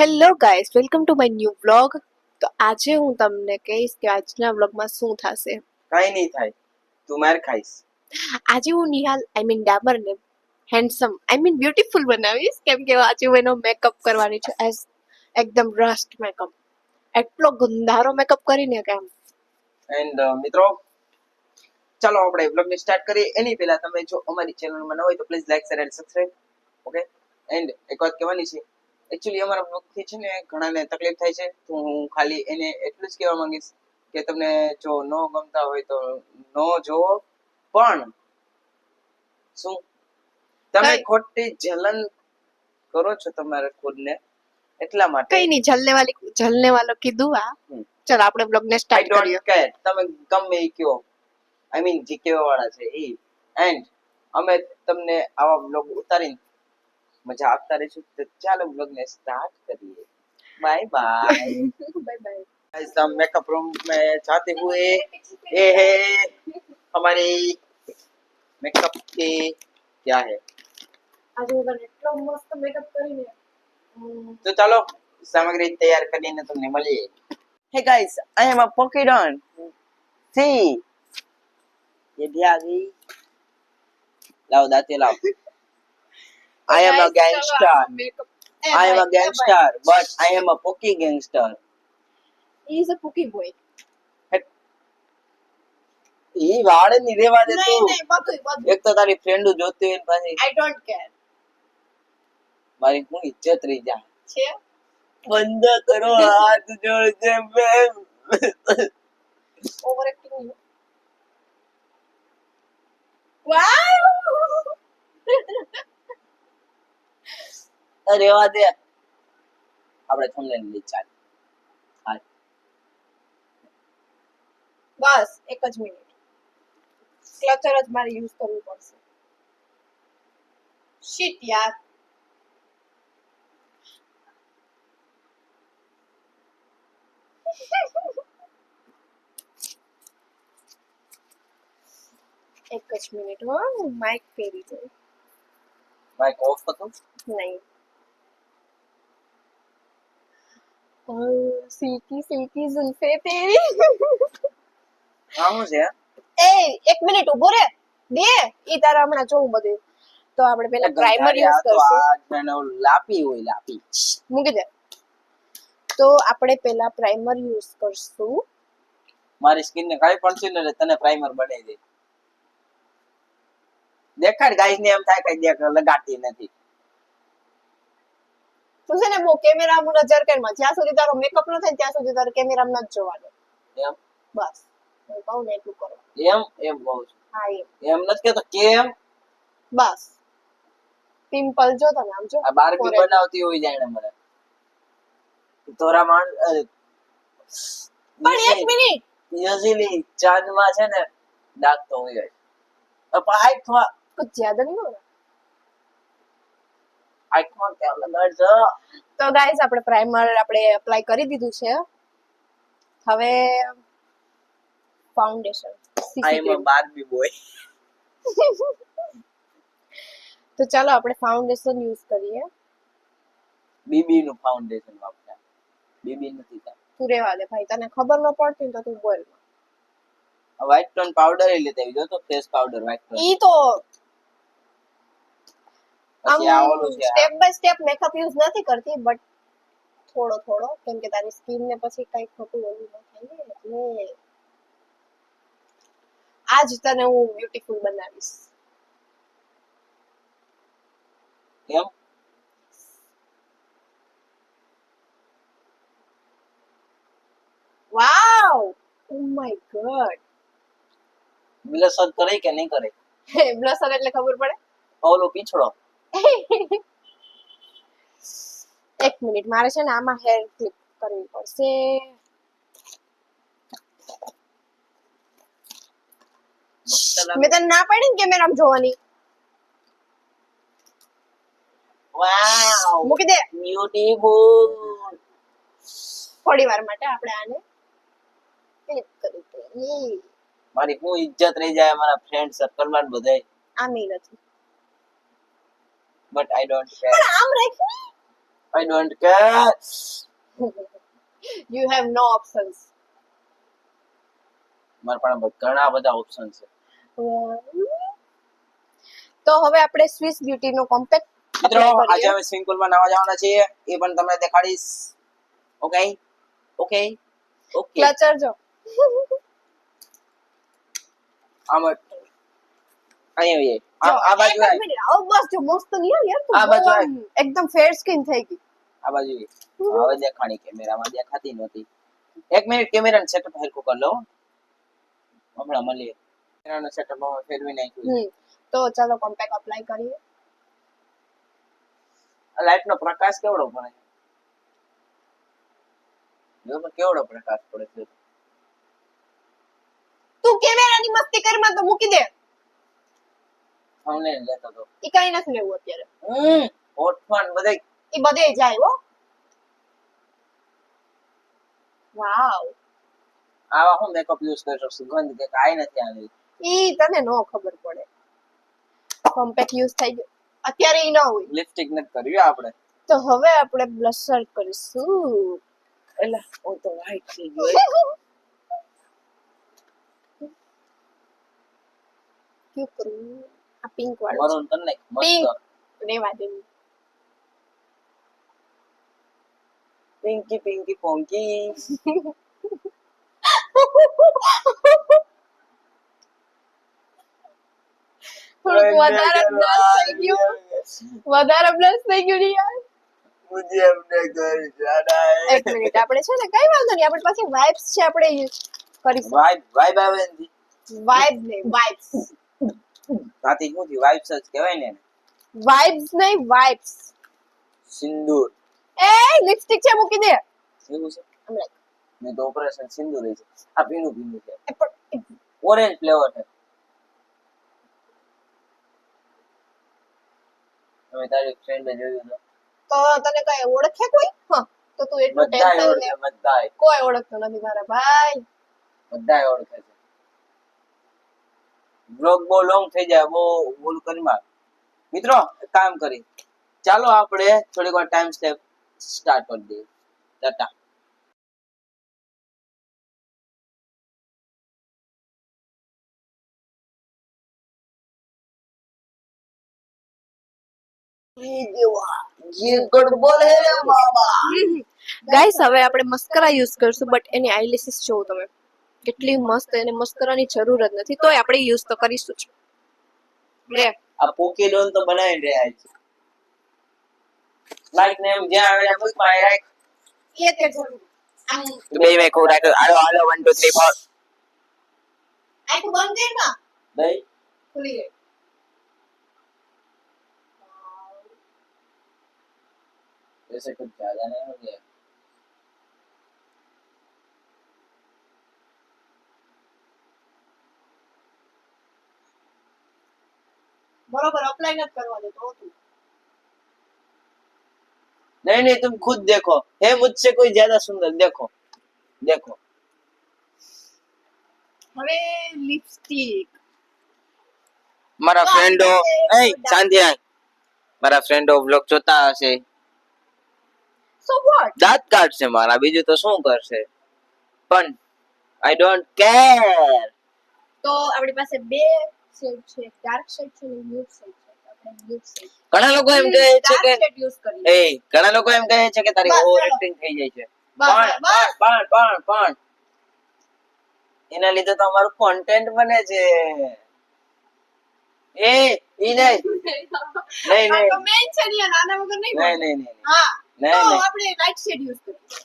Hello guys welcome to my new vlog તો આજે હું તમને કહીશ કે આજના વ્લોગમાં શું થશે. કઈ નહીં થાય. તું માર ખાઈશ. આજે હું નિહાલ આઈ મીન ડાબરને હેન્ડસમ આઈ મીન બ્યુટીફુલ બનાવીશ. કેમ કે આજે હું એનો મેકઅપ કરવાની છે. એઝ એકદમ રસ્ટ મેકઅપ એટલો ગંધારો મેકઅપ કરીને કે એન્ડ મિત્રો ચાલો આપણે બ્લોગને સ્ટાર્ટ કરીએ. એની પહેલા તમે જો અમારી ચેનલમાં ન હોય તો please like share and subscribe okay and એક વાત કહેવાની છે. એકચ્યુઅલી અમારા બ્લોગથી છે ને ઘણાને તકલીફ થાય છે. તો હું ખાલી એને એટલું જ કહેવા માંગીશ કે તમને જો ન ગમતા હોય તો ન જોવો પણ શું? તમે ખોટી જલન કરો છો તમારે ખુદને. એટલા માટે કઈ નહીં જલને વાલી જલને વાલો કીધું આ. ચલો આપણે બ્લોગ ને સ્ટાર્ટ કરીએ. કે તમે ગમે એ કયો આઈ મીન જે કહેવા વાળા છે એ એન્ડ અમે તમને આવા બ્લોગ ઉતારીને મજા આપતા રહીશું તો ચાલો બ્લોગ ને स्टार्ट करिए bye bye bye bye guys हम मेकअप रूम में जाते हुए ये है हमारी मेकअप की क्या है આજે હું તને એટલો મસ્ત મેકઅપ કરીને હમ, तो चलो सामग्री तैयार કરીને તમને મળીએ hey guys I am a पोकेडॉन सी ये भी आ गई लाओ दाते लाओ I am a gangster. I am a gangster, but I am a pokey gangster. He is a pokey boy. એ વાળે ની રેવા દે તું એક તો તારી ફ્રેન્ડ જોતી હોય પછી આઈ ડોન્ટ કેર મારી હું ઇજ્જત રહી જા છે બંધ કરો હાથ જોડજે મેમ ઓવર એક્ટિંગ વાહ રેવા દે. આપણે થંબનેલની ચાલ હાલ બસ એક જ મિનિટ. ક્લચર જ મારે યુઝ કરવું પડશે. શીટ યાર. એક જ મિનિટ હો હું માઇક ફેરી દઉં. માઇક ઓફ હતું નહીં. સિલ્કી સિલ્કી ઝુલ્ફે તેરી આ શું છે એ એક મિનિટ ઊભો રે દે ઈ તારા હમણાં જોઉં બધું તો આપણે પેલા પ્રાઇમર યુઝ કરશું લાપી હોય લાપી મૂકી દે તો આપણે પેલા પ્રાઇમર યુઝ કરશું મારી સ્કિન ને કઈ પણ છે ને તને પ્રાઇમર બનાવી દે દેખાડ ગાઈસ ને એમ થાય કે દેખ લગાડતી નથી તું છે ને બહુ કેમેરામાં નજર કરમાં જ્યાં સુધી તારો મેકઅપ ન થાય ત્યાં સુધી તારે કેમેરામાં જ જોવાનું એમ? બસ. હું કહું ને એટલું કરો. એમ? એમ બહુ હા એમ. એમ નથી કેતો? કેમ? બસ. પિમ્પલ જો તમે આમ જો. આ બારબી forehead. બનાવતી હોય જાણે મને. તોરા માણ પણ એક મિનિટ. યુઝલી ચાંદમાં છે ને ડાક તો હોય જ પણ નહીં કુછ હોના આંખમાં કેમ લગાડશો તો ગાઈસ આપણે પ્રાઇમર આપણે એપ્લાય કરી દીધું છે. હવે foundation I am a Barbie boy તો ચાલો આપણે ફાઉન્ડેશન યુઝ કરીએ. બીબી નું ફાઉન્ડેશન વાપરા બીબી નથી તા તું રેવા દે ભાઈ તને ખબર ન પડતી ને તો તું બોલ. વ્હાઈટ ટોન પાવડર એ લેતા આવી જો તો ફેસ પાવડર વ્હાઈટ ટોન ઈ તો આમ step by step makeup use નથી કરતી બટ થોડો થોડો કેમ કે તારી સ્કિન ને પછી કઈ ખોટું ઓલું ન થાય ને એટલે આજ તને હું બ્યુટીફુલ બનાવીશ. કેમ? Wow oh my God blusher કરે કે નહીં કરે? બ્લશર એટલે ખબર પડે? ઓલો પીછડો એક મિનિટ મારે છે ને આમાં હેર ક્લિપ કરવી પડશે. મેં તને ના પાડી ને કેમેરામાં જોવાની? મૂકી દે. બ્યુટીફુલ થોડી વાર માટે આપણે આને ક્લિપ કરી દઈએ. મારી હું ઇજ્જત રહી જાય મારા ફ્રેન્ડ સર્કલમાં બધાય. આમ નથી but I don't care. But I'm ને I don't care you have no options મારા પણ ઘણા બધા ઓપ્શન છે. તો હવે આપણે સ્વિસ બ્યુટી નો કોમ્પેક્ટ મિત્રો આજે અમે સ્વિમિંગ પુલમાં નાવા જવાના છીએ. એ પણ તમને દેખાડીશ. ઓકે ઓકે ઓકે ક્લચર જો આમ અહીં આ બાજુ આવો બસ જો મસ્ત નહીં યાર તું આ બાજુ એકદમ ફેર સ્કિન થઈ ગઈ. આ બાજુ હવે દેખાણી કેમેરામાં દેખાતી નહોતી. એક મિનિટ કેમેરાનું સેટઅપ હરખું કરી લો. હમણાં મળીએ. કેમેરાનું સેટઅપ ફેરવી નાખ્યું તો ચાલો કોમ્પેક્ટ અપ્લાય કરીએ. લાઈટ નો પ્રકાશ કેવડો પડે? જો કેવડો પ્રકાશ પડે છે? તું કેમેરાની મસ્તી કરમાં તો મૂકી દે. અમને લેતો તો. એ કઈ નથી લેવું અત્યારે. હમ ઓઠવાન બધે. એ બધે જાય હો. વાવ. આવા હું મેકઅપ યુઝ કરશો સુગંધ કે કાઈ નથી આવી. ઈ તને નો ખબર પડે. કોમ્પેક્ટ યુઝ થઈ ગયો. અત્યારે ઈ ન હોય. લિપસ્ટિક નથી કર્યું આપણે. તો હવે આપણે બ્લશર કરીશું. એટલે ઓ તો વાઈટ થઈ ગયો ક્યું કરું? આ પિંક વાળું મરૂન કર નાખ પિંક રેવા દે. પિંકી પિંકી પોંકી થોડુંક વધારે બ્લશ થઈ ગયું. વધારે બ્લશ થઈ ગયું યાર. મુજે અમને ઘર જાના હે એક મિનિટ આપણે છે ને કઈ વાંધો નહીં આપણી પાસે વાઇબ્સ છે આપણે કરીશું. વાઇબ વાઇબ આવે ને વાઇબ ને વાઇબ્સ રાતી શું થયું વાઇબ્સ જ કહેવાય ને વાઇબ્સ નહીં વાઇબ્સ સિંદૂર. એ લિપસ્ટિક છે મૂકી દે. એવું છે? મેં તો ઓપરેશન સિંદૂર છે આ પીનું પીનું છે. ઓરેન્જ ફ્લેવર છે. તમે તારી ફ્રેન્ડે જોયું તો. તો તને કઈ ઓળખે કોઈ? હા તો તું એટલું ટેન્શન લે બધાય. કોઈ ઓળખતો નથી મારા ભાઈ. બધાય ઓળખે છે. બ્લોગ બહુ લોંગ થઈ જાય બહુ ઓલું કરી માર. મિત્રો કામ કરી. ચાલો આપણે થોડીક વાર ટાઈમ સ્ટેપ સ્ટાર્ટ કરી દઈએ. ટાટા ગાઈસ હવે આપણે મસ્કરા યુઝ કરશું બટ એની આઈલિસિસ જોવો તમે. કેટલી મસ્ત એને મસ્કરાની જરૂર જ નથી તોય આપણે યુઝ તો કરીશું જ લે આ પોકેડોન તો બનાવી રહ્યા છે લાઈક ને એમ જ્યાં આવે ત્યાં બુકમાં રાખ એ તે જરૂર આમ બે મે કો રાખ હાલો હાલો 1 2 3 4 આખું બંધ કર ના દઈ ખુલી ગઈ ऐसे कुछ ज्यादा नहीं हो गया બરોબર અપ્લાય નથી કરવા દેતો હો તું नहीं नहीं तुम खुद देखो है मुझसे कोई ज्यादा सुंदर देखो देखो હવે લિપસ્ટિક મારા વાહ, ફ્રેન્ડો એ એ શાંતિ રાખ મારા ફ્રેન્ડો બ્લોગ જોતા હશે સો વોટ દાંત કાઢશે મારા બીજું તો શું કરશે પણ આઈ ડોન્ટ કેર તો આપણી પાસે બે શેડ છે ડાર્ક શેડ છે અને ન્યૂડ શેડ છે ઘણા લોકો એમ કહે છે કે એ ઘણા લોકો એમ કહે છે કે તારી ઓવર એક્ટિંગ થઈ જાય છે. પણ પણ પણ પણ એના લીધે તો અમારું કોન્ટેન્ટ બને છે. એ ઈ નહીં નહીં નહીં. તો મેન છે ને નાના વગર નહીં નહીં. નહીં નહીં હા નહીં, આપણે લાઇટ શેડ યુઝ કરીએ.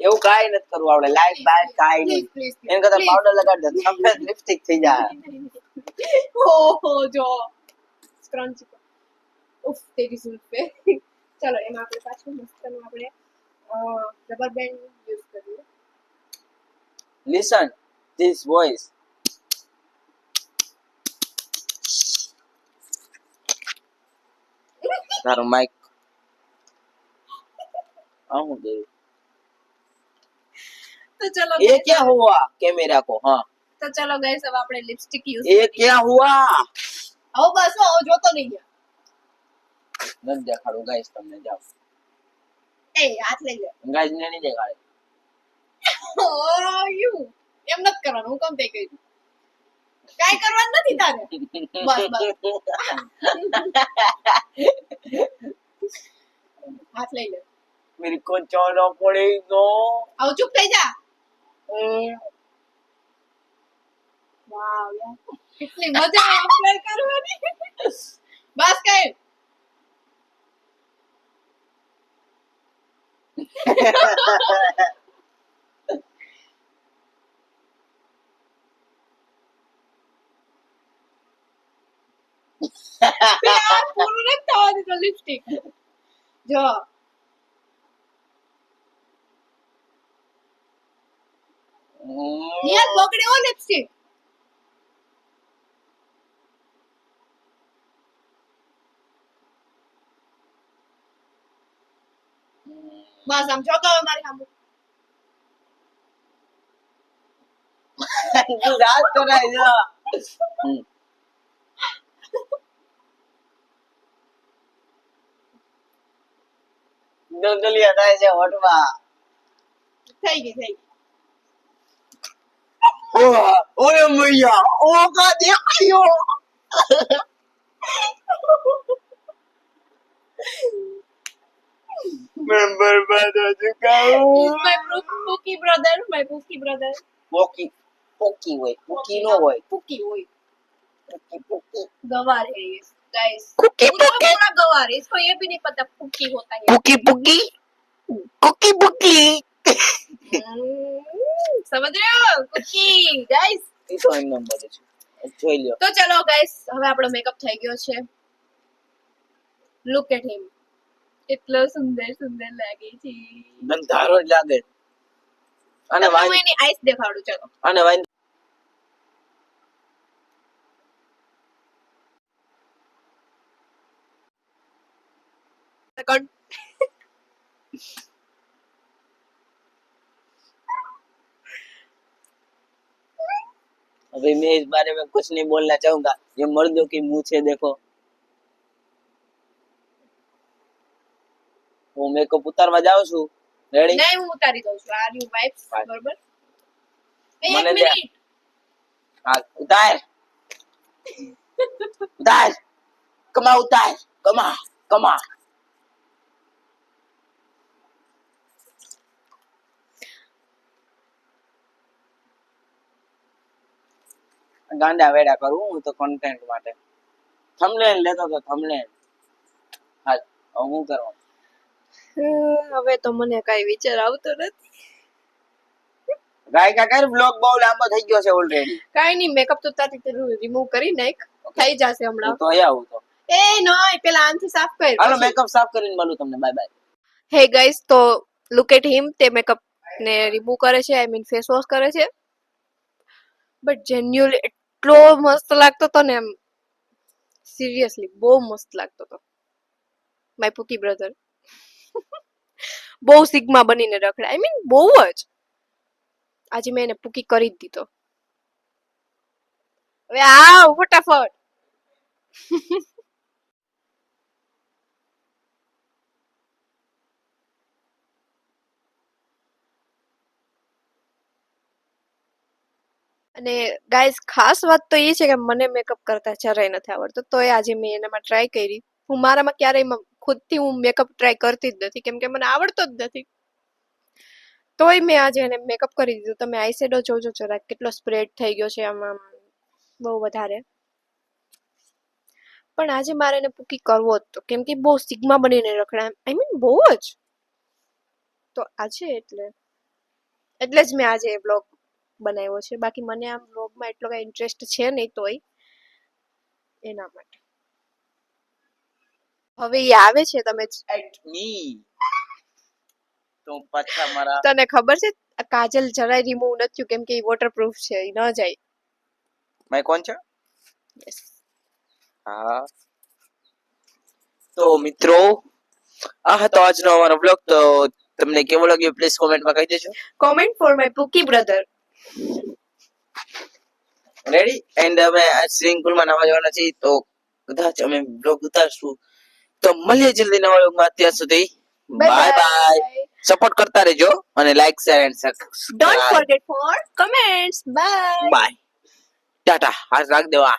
એવું કાઈ નથી કરવું આપણે. લાઈટ બાઈટ કાઈ નહીં. એના કરતા પાવડર લગાડ દે સફેદ લિપસ્ટિક થઈ જાય. ઓહો જો સ્ક્રન્ચી ઉફ તેરી સુલ્ફે ચલો એમાં આપણે પાછું મસ્તનું આપણે રબર બેન્ડ યુઝ કરીએ લિસન ધીસ વોઇસ તારો માઇક આવું દે તો ચલો ये क्या हुआ कैमरा को हाँ તો ચલો ગાઈસ હવે આપણે લિપસ્ટિક યુઝ ये क्या हुआ હવે બસ હો, હવે જોતો નહીં યાર નથી દેખાડું ગાઈસ તમને જાઓ એ હાથ લઈ લે ગાઈસ ને નહીં દેખાડે ઓ યુ એમ નથી કરવાનું હું કેમ તે કહ્યું કાઈ કરવાનું નથી તારે બસ બસ હાથ લઈ લે मेरे को जाना पड़ेगा આવ ચૂપ થઈ જા વાવ યાર કેટલી મજા આવે કરવાની. બસ કઈ. પૂરું નથી થવા દીધું લિપસ્ટિક જો. નિયત હો લિપસ્ટિક બસ આમ જો તો હવે મારી સામે તું રાત કરાય છે હમ. દલદલિયા થાય છે હોઠમાં થઈ ગઈ થઈ ગઈ ઓહ, ઓરે મૈયા ઓ કા દેખાયો मैं बर्बाद हो चुका He's हूँ my Poo- Pookie brother, my Pookie brother. પોકી પોકી હોય પોકી નો હોય Pookie હોય પોકી પોકી गवार है ये गाइस Pookie, पूरा Pookie. पूरा गवार है इसको ये भी नहीं पता पुकी होता है પોકી પોકી પોકી પોકી हम्म, समझ रहे हो कुकी गाइस એ તો એમ નામ બોલે છે જોઈ લ્યો તો ચલો ગાઈસ હવે આપણો મેકઅપ થઈ ગયો છે લુક એટ હિમ કેટલો સુંદર સુંદર લાગે છે ગંધારો જ લાગે અને તમને હું વાઈન એની આઈસ દેખાડું ચલો અને વાઈન सेकंड अभी मैं इस बारे में कुछ नहीं बोलना चाहूंगा ये मर्दों की मुंह છે देखो હું મેકઅપ ઉતારવા જાઉં છું. રેડી નહીં હું ઉતારી દઉં છું. આર યુ વાઇફ બરોબર? મને દે. મિનિટ હા ઉતાર. ઉતાર. કમા ઉતાર. કમા કમા. ગાંડા વેડા કરું હું તો કન્ટેન્ટ માટે. થમલેન લેતો તો થમલેન હા હવે હું કરવા હવે તો મને કઈ વિચાર આવતો નથી. ગાયકા કર બ્લોગ બહુ લાંબો થઈ ગયો છે ઓલરેડી કાઈ નહીં મેકઅપ તો તારી રિમૂવ કરી નાખ. થઈ જશે હમણાં. તો આવું તો. એ નોય પેલા આનથી સાફ કર. હાલો મેકઅપ સાફ કરીને મળું તમને. બાય બાય હે ગાઈસ તો લુક એટ હિમ તે મેકઅપ ને રિમૂવ કરે છે આઈ મીન ફેસ વોશ કરે છે. બટ જેન્યુઅલી એટલો મસ્ત લાગતો તો ને એમ. સિરિયસલી બહુ મસ્ત લાગતો તો. માય પુકી બ્રધર બહુ સિગ્મા બનીને રખડે આઈ મીન બહુ જ. આજે મેં એને પૂકી કરી જ દીધો. હવે આવ, ફટાફટ. અને ગાઈઝ ખાસ વાત તો એ છે કે મને મેકઅપ કરતા જરાય નથી આવડતું. તોય આજે મેં એનામાં ટ્રાય કરી. હું મારામાં ક્યારેય ખુદથી હું મેકઅપ ટ્રાય કરતી જ નથી, કેમ કે મને આવડતો જ નથી. તોય મેં આજે એને મેકઅપ કરી દીધું. તમે આઈશેડો જોજો જરાક, કેટલો સ્પ્રેડ થઈ ગયો છે આમાં. બહુ વધારે. પણ આજે મારે એને પૂકી કરવો તો, કેમ કે બહુ સિગ્મા બનીને રખડા આઈ મીન બહુ જ. તો આજે એટલે એટલે જ મેં આજે બ્લોગ બનાવ્યો છે. બાકી મને આમ બ્લોગમાં એટલો કાંઈ ઇન્ટરેસ્ટ છે નહીં તોય, એના માટે. હવે એ આવે છે તમે એટ મી તો પાછા મારા તને ખબર છે કાજલ જરાય રિમૂવ નથી થયું કેમ કે એ વોટરપ્રૂફ છે એ ન જાય. મેં કોણ છે? યસ હા. તો મિત્રો આ હતો આજનો અમારો બ્લોગ તો તમને કેવો લાગ્યો પ્લીઝ કોમેન્ટમાં કહી દેજો. Comment for my pookie brother ready and અમે સ્વિમિંગ પુલમાં નવા જવાના છીએ તો કદાચ અમે બ્લોગ ઉતારશું. તો મળીએ જલ્દી નવા બ્લોગમાં ત્યાં સુધી. બાય બાય સપોર્ટ કરતા રહેજો અને like share and subscribe forget for comments. Bye. Bye tata હાથ રાખ દેવા.